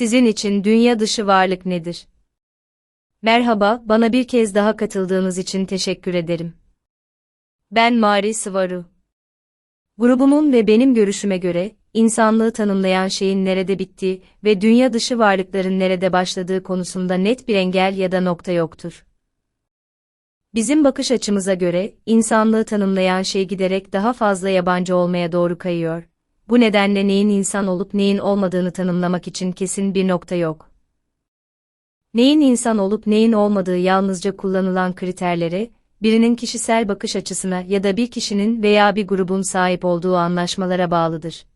Sizin için dünya dışı varlık nedir? Merhaba, bana bir kez daha katıldığınız için teşekkür ederim. Ben Mari Sıvaru. Grubumun ve benim görüşüme göre, insanlığı tanımlayan şeyin nerede bittiği ve dünya dışı varlıkların nerede başladığı konusunda net bir engel ya da nokta yoktur. Bizim bakış açımıza göre, insanlığı tanımlayan şey giderek daha fazla yabancı olmaya doğru kayıyor. Bu nedenle neyin insan olup neyin olmadığını tanımlamak için kesin bir nokta yok. Neyin insan olup neyin olmadığı yalnızca kullanılan kriterlere, birinin kişisel bakış açısına ya da bir kişinin veya bir grubun sahip olduğu anlaşmalara bağlıdır.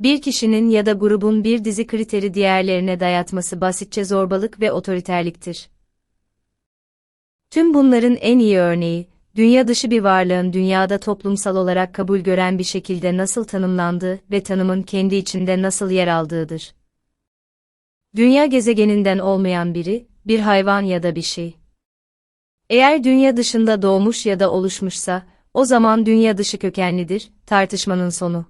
Bir kişinin ya da grubun bir dizi kriteri diğerlerine dayatması basitçe zorbalık ve otoriterliktir. Tüm bunların en iyi örneği, dünya dışı bir varlığın dünyada toplumsal olarak kabul gören bir şekilde nasıl tanımlandığı ve tanımın kendi içinde nasıl yer aldığıdır. Dünya gezegeninden olmayan biri, bir hayvan ya da bir şey. Eğer dünya dışında doğmuş ya da oluşmuşsa, o zaman dünya dışı kökenlidir, tartışmanın sonu.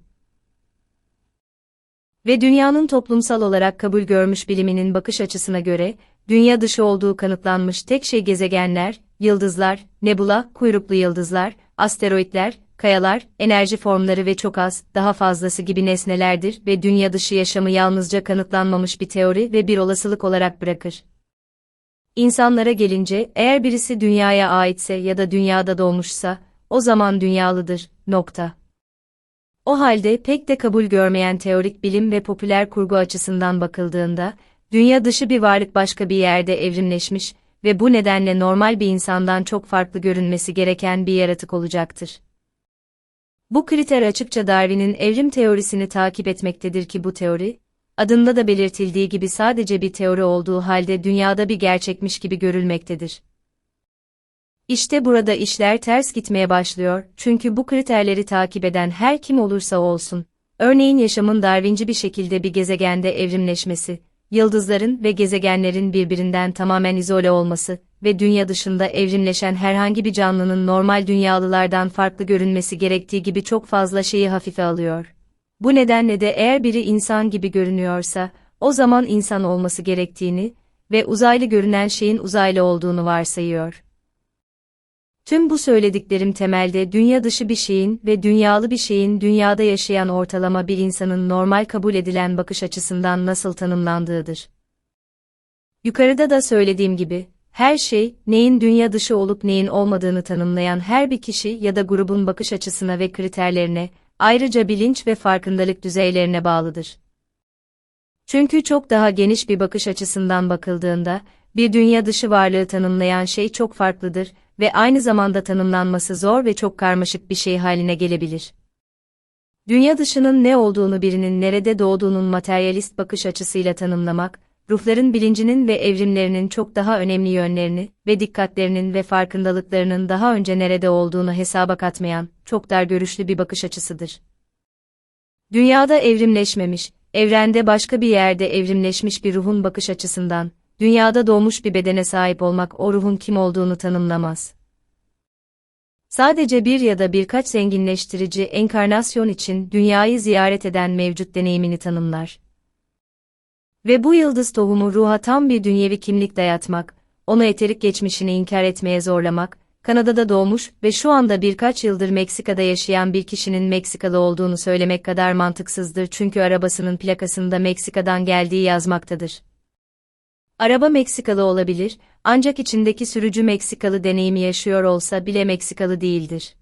Ve dünyanın toplumsal olarak kabul görmüş biliminin bakış açısına göre, dünya dışı olduğu kanıtlanmış tek şey gezegenler, yıldızlar, nebula, kuyruklu yıldızlar, asteroitler, kayalar, enerji formları ve çok az, daha fazlası gibi nesnelerdir ve dünya dışı yaşamı yalnızca kanıtlanmamış bir teori ve bir olasılık olarak bırakır. İnsanlara gelince, eğer birisi dünyaya aitse ya da dünyada doğmuşsa, o zaman dünyalıdır, nokta. O halde pek de kabul görmeyen teorik bilim ve popüler kurgu açısından bakıldığında, dünya dışı bir varlık başka bir yerde evrimleşmiş ve bu nedenle normal bir insandan çok farklı görünmesi gereken bir yaratık olacaktır. Bu kriter açıkça Darwin'in evrim teorisini takip etmektedir ki bu teori, adında da belirtildiği gibi sadece bir teori olduğu halde dünyada bir gerçekmiş gibi görülmektedir. İşte burada işler ters gitmeye başlıyor, çünkü bu kriterleri takip eden her kim olursa olsun, örneğin yaşamın Darwinci bir şekilde bir gezegende evrimleşmesi, yıldızların ve gezegenlerin birbirinden tamamen izole olması ve dünya dışında evrimleşen herhangi bir canlının normal dünyalılardan farklı görünmesi gerektiği gibi çok fazla şeyi hafife alıyor. Bu nedenle de eğer biri insan gibi görünüyorsa, o zaman insan olması gerektiğini ve uzaylı görünen şeyin uzaylı olduğunu varsayıyor. Tüm bu söylediklerim temelde dünya dışı bir şeyin ve dünyalı bir şeyin dünyada yaşayan ortalama bir insanın normal kabul edilen bakış açısından nasıl tanımlandığıdır. Yukarıda da söylediğim gibi, her şey, neyin dünya dışı olup neyin olmadığını tanımlayan her bir kişi ya da grubun bakış açısına ve kriterlerine, ayrıca bilinç ve farkındalık düzeylerine bağlıdır. Çünkü çok daha geniş bir bakış açısından bakıldığında, bir dünya dışı varlığı tanımlayan şey çok farklıdır ve aynı zamanda tanımlanması zor ve çok karmaşık bir şey haline gelebilir. Dünya dışının ne olduğunu birinin nerede doğduğunun materyalist bakış açısıyla tanımlamak, ruhların bilincinin ve evrimlerinin çok daha önemli yönlerini ve dikkatlerinin ve farkındalıklarının daha önce nerede olduğunu hesaba katmayan, çok dar görüşlü bir bakış açısıdır. Dünyada evrimleşmemiş, evrende başka bir yerde evrimleşmiş bir ruhun bakış açısından, dünyada doğmuş bir bedene sahip olmak o ruhun kim olduğunu tanımlamaz. Sadece bir ya da birkaç zenginleştirici enkarnasyon için dünyayı ziyaret eden mevcut deneyimini tanımlar. Ve bu yıldız tohumu ruha tam bir dünyevi kimlik dayatmak, onu eterik geçmişini inkar etmeye zorlamak, Kanada'da doğmuş ve şu anda birkaç yıldır Meksika'da yaşayan bir kişinin Meksikalı olduğunu söylemek kadar mantıksızdır çünkü arabasının plakasında Meksika'dan geldiği yazmaktadır. Araba Meksikalı olabilir, ancak içindeki sürücü Meksikalı deneyimi yaşıyor olsa bile Meksikalı değildir.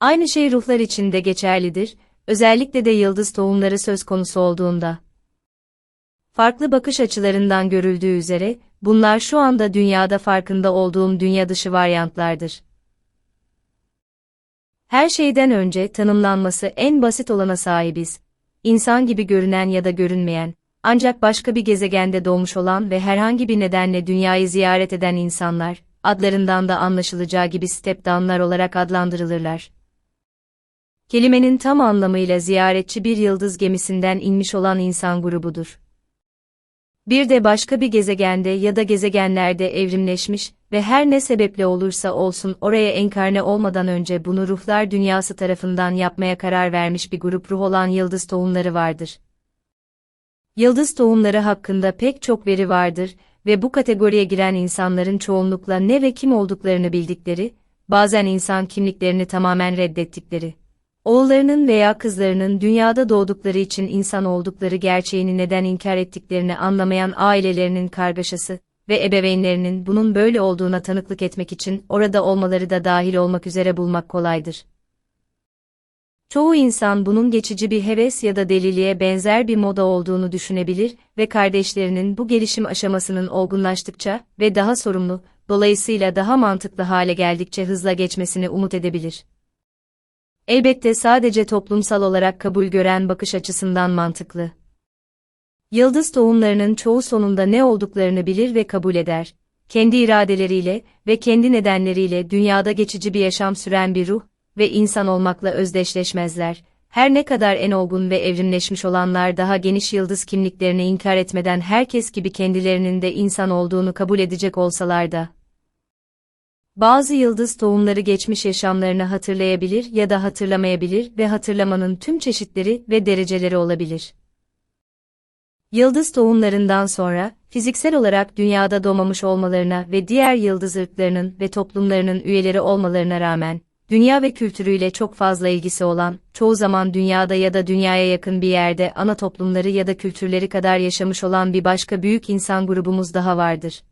Aynı şey ruhlar için de geçerlidir, özellikle de yıldız tohumları söz konusu olduğunda. Farklı bakış açılarından görüldüğü üzere, bunlar şu anda dünyada farkında olduğum dünya dışı varyantlardır. Her şeyden önce tanımlanması en basit olana sahibiz. İnsan gibi görünen ya da görünmeyen, ancak başka bir gezegende doğmuş olan ve herhangi bir nedenle dünyayı ziyaret eden insanlar, adlarından da anlaşılacağı gibi step-down'lar olarak adlandırılırlar. Kelimenin tam anlamıyla ziyaretçi bir yıldız gemisinden inmiş olan insan grubudur. Bir de başka bir gezegende ya da gezegenlerde evrimleşmiş ve her ne sebeple olursa olsun oraya enkarne olmadan önce bunu ruhlar dünyası tarafından yapmaya karar vermiş bir grup ruh olan yıldız tohumları vardır. Yıldız tohumları hakkında pek çok veri vardır ve bu kategoriye giren insanların çoğunlukla ne ve kim olduklarını bildikleri, bazen insan kimliklerini tamamen reddettikleri, oğullarının veya kızlarının dünyada doğdukları için insan oldukları gerçeğini neden inkar ettiklerini anlamayan ailelerinin kargaşası ve ebeveynlerinin bunun böyle olduğuna tanıklık etmek için orada olmaları da dahil olmak üzere bulmak kolaydır. Çoğu insan bunun geçici bir heves ya da deliliğe benzer bir moda olduğunu düşünebilir ve kardeşlerinin bu gelişim aşamasının olgunlaştıkça ve daha sorumlu, dolayısıyla daha mantıklı hale geldikçe hızla geçmesini umut edebilir. Elbette sadece toplumsal olarak kabul gören bakış açısından mantıklı. Yıldız tohumlarının çoğu sonunda ne olduklarını bilir ve kabul eder. Kendi iradeleriyle ve kendi nedenleriyle dünyada geçici bir yaşam süren bir ruh, ve insan olmakla özdeşleşmezler. Her ne kadar en olgun ve evrimleşmiş olanlar daha geniş yıldız kimliklerini inkar etmeden herkes gibi kendilerinin de insan olduğunu kabul edecek olsalar da. Bazı yıldız tohumları geçmiş yaşamlarını hatırlayabilir ya da hatırlamayabilir ve hatırlamanın tüm çeşitleri ve dereceleri olabilir. Yıldız tohumlarından sonra, fiziksel olarak dünyada doğmamış olmalarına ve diğer yıldız ırklarının ve toplumlarının üyeleri olmalarına rağmen, dünya ve kültürüyle çok fazla ilgisi olan, çoğu zaman dünyada ya da dünyaya yakın bir yerde ana toplumları ya da kültürleri kadar yaşamış olan bir başka büyük insan grubumuz daha vardır.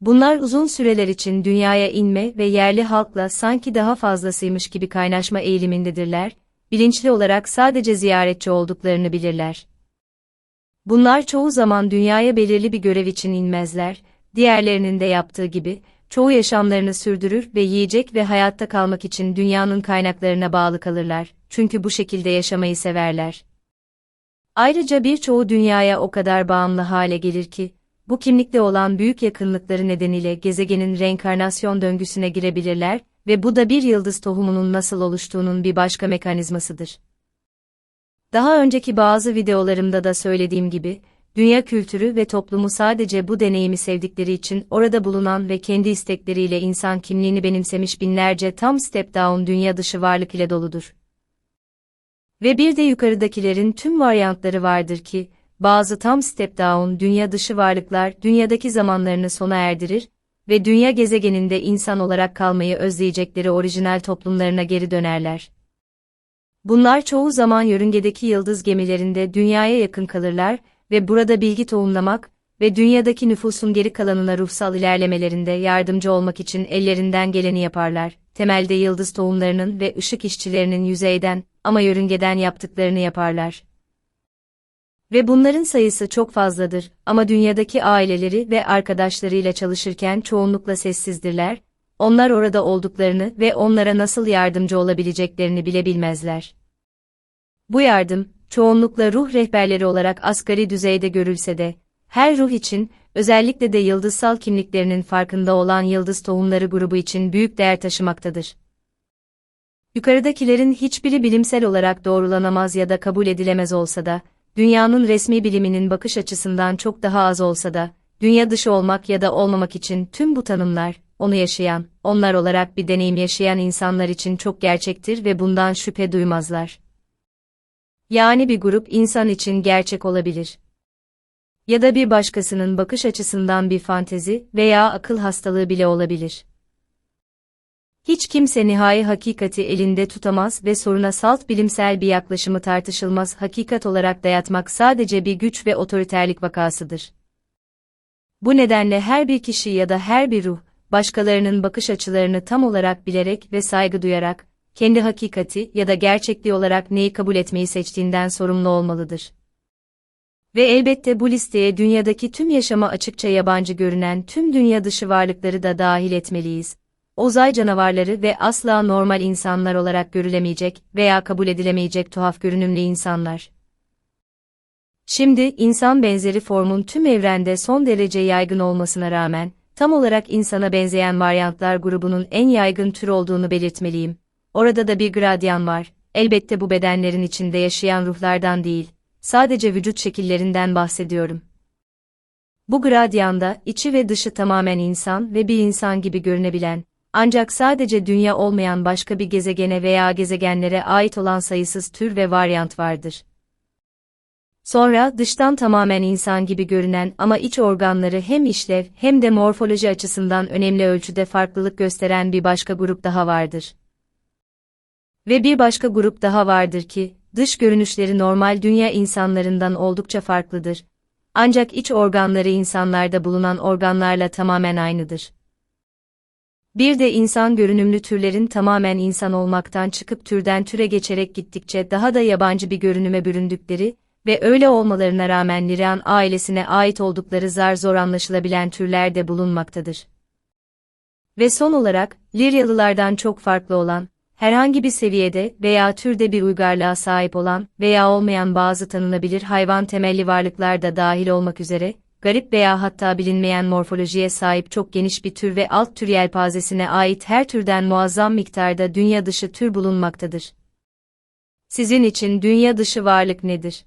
Bunlar uzun süreler için dünyaya inme ve yerli halkla sanki daha fazlasıymış gibi kaynaşma eğilimindedirler, bilinçli olarak sadece ziyaretçi olduklarını bilirler. Bunlar çoğu zaman dünyaya belirli bir görev için inmezler, diğerlerinin de yaptığı gibi, çoğu yaşamlarını sürdürür ve yiyecek ve hayatta kalmak için dünyanın kaynaklarına bağlı kalırlar, çünkü bu şekilde yaşamayı severler. Ayrıca birçoğu dünyaya o kadar bağımlı hale gelir ki, bu kimlikte olan büyük yakınlıkları nedeniyle gezegenin reenkarnasyon döngüsüne girebilirler ve bu da bir yıldız tohumunun nasıl oluştuğunun bir başka mekanizmasıdır. Daha önceki bazı videolarımda da söylediğim gibi, dünya kültürü ve toplumu sadece bu deneyimi sevdikleri için orada bulunan ve kendi istekleriyle insan kimliğini benimsemiş binlerce tam step down dünya dışı varlık ile doludur. Ve bir de yukarıdakilerin tüm varyantları vardır ki, bazı tam step down dünya dışı varlıklar dünyadaki zamanlarını sona erdirir ve dünya gezegeninde insan olarak kalmayı özleyecekleri orijinal toplumlarına geri dönerler. Bunlar çoğu zaman yörüngedeki yıldız gemilerinde dünyaya yakın kalırlar ve burada bilgi tohumlamak ve dünyadaki nüfusun geri kalanına ruhsal ilerlemelerinde yardımcı olmak için ellerinden geleni yaparlar. Temelde yıldız tohumlarının ve ışık işçilerinin yüzeyden ama yörüngeden yaptıklarını yaparlar. Ve bunların sayısı çok fazladır ama dünyadaki aileleri ve arkadaşlarıyla çalışırken çoğunlukla sessizdirler, onlar orada olduklarını ve onlara nasıl yardımcı olabileceklerini bile bilmezler. Bu yardım, çoğunlukla ruh rehberleri olarak asgari düzeyde görülse de, her ruh için, özellikle de yıldızsal kimliklerinin farkında olan yıldız tohumları grubu için büyük değer taşımaktadır. Yukarıdakilerin hiçbiri bilimsel olarak doğrulanamaz ya da kabul edilemez olsa da, dünyanın resmi biliminin bakış açısından çok daha az olsa da, dünya dışı olmak ya da olmamak için tüm bu tanımlar, onu yaşayan, onlar olarak bir deneyim yaşayan insanlar için çok gerçektir ve bundan şüphe duymazlar. Yani bir grup insan için gerçek olabilir. Ya da bir başkasının bakış açısından bir fantezi veya akıl hastalığı bile olabilir. Hiç kimse nihai hakikati elinde tutamaz ve soruna salt bilimsel bir yaklaşımı tartışılmaz hakikat olarak dayatmak sadece bir güç ve otoriterlik vakasıdır. Bu nedenle her bir kişi ya da her bir ruh, başkalarının bakış açılarını tam olarak bilerek ve saygı duyarak, kendi hakikati ya da gerçekliği olarak neyi kabul etmeyi seçtiğinden sorumlu olmalıdır. Ve elbette bu listeye dünyadaki tüm yaşama açıkça yabancı görünen tüm dünya dışı varlıkları da dahil etmeliyiz. Uzay canavarları ve asla normal insanlar olarak görülemeyecek veya kabul edilemeyecek tuhaf görünümlü insanlar. Şimdi insan benzeri formun tüm evrende son derece yaygın olmasına rağmen, tam olarak insana benzeyen varyantlar grubunun en yaygın tür olduğunu belirtmeliyim. Orada da bir gradyan var. Elbette bu bedenlerin içinde yaşayan ruhlardan değil, sadece vücut şekillerinden bahsediyorum. Bu gradyanda içi ve dışı tamamen insan ve bir insan gibi görünebilen, ancak sadece dünya olmayan başka bir gezegene veya gezegenlere ait olan sayısız tür ve varyant vardır. Sonra dıştan tamamen insan gibi görünen ama iç organları hem işlev hem de morfoloji açısından önemli ölçüde farklılık gösteren bir başka grup daha vardır. Ve bir başka grup daha vardır ki, dış görünüşleri normal dünya insanlarından oldukça farklıdır. Ancak iç organları insanlarda bulunan organlarla tamamen aynıdır. Bir de insan görünümlü türlerin tamamen insan olmaktan çıkıp türden türe geçerek gittikçe daha da yabancı bir görünüme büründükleri ve öyle olmalarına rağmen Lirian ailesine ait oldukları zar zor anlaşılabilen türler de bulunmaktadır. Ve son olarak, Liryalılardan çok farklı olan, herhangi bir seviyede veya türde bir uygarlığa sahip olan veya olmayan bazı tanınabilir hayvan temelli varlıklar da dahil olmak üzere, garip veya hatta bilinmeyen morfolojiye sahip çok geniş bir tür ve alt tür yelpazesine ait her türden muazzam miktarda dünya dışı tür bulunmaktadır. Sizin için dünya dışı varlık nedir?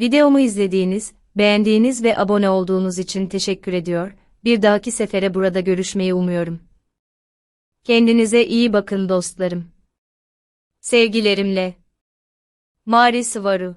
Videomu izlediğiniz, beğendiğiniz ve abone olduğunuz için teşekkür ediyor. Bir dahaki sefere burada görüşmeyi umuyorum. Kendinize iyi bakın dostlarım. Sevgilerimle. Mari Sıvaru